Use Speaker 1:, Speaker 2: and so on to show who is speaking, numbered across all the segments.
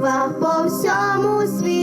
Speaker 1: церква по всьому світу.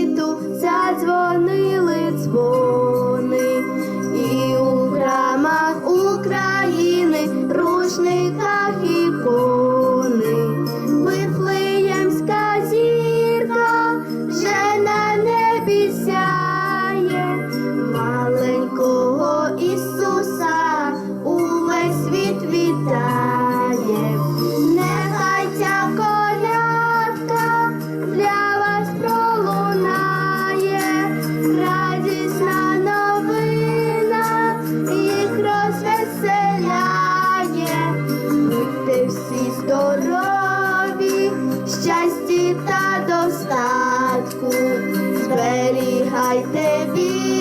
Speaker 1: зберігайте віру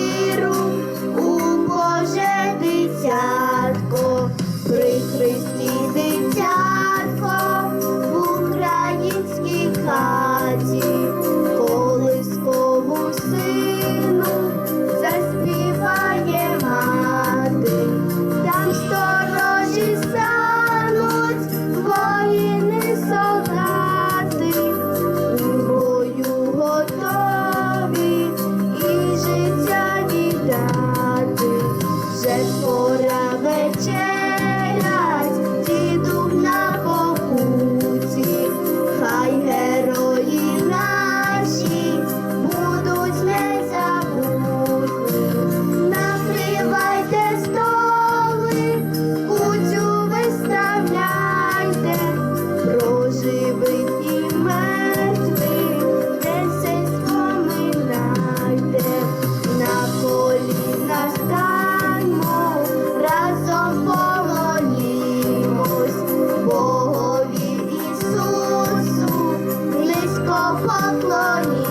Speaker 1: morning.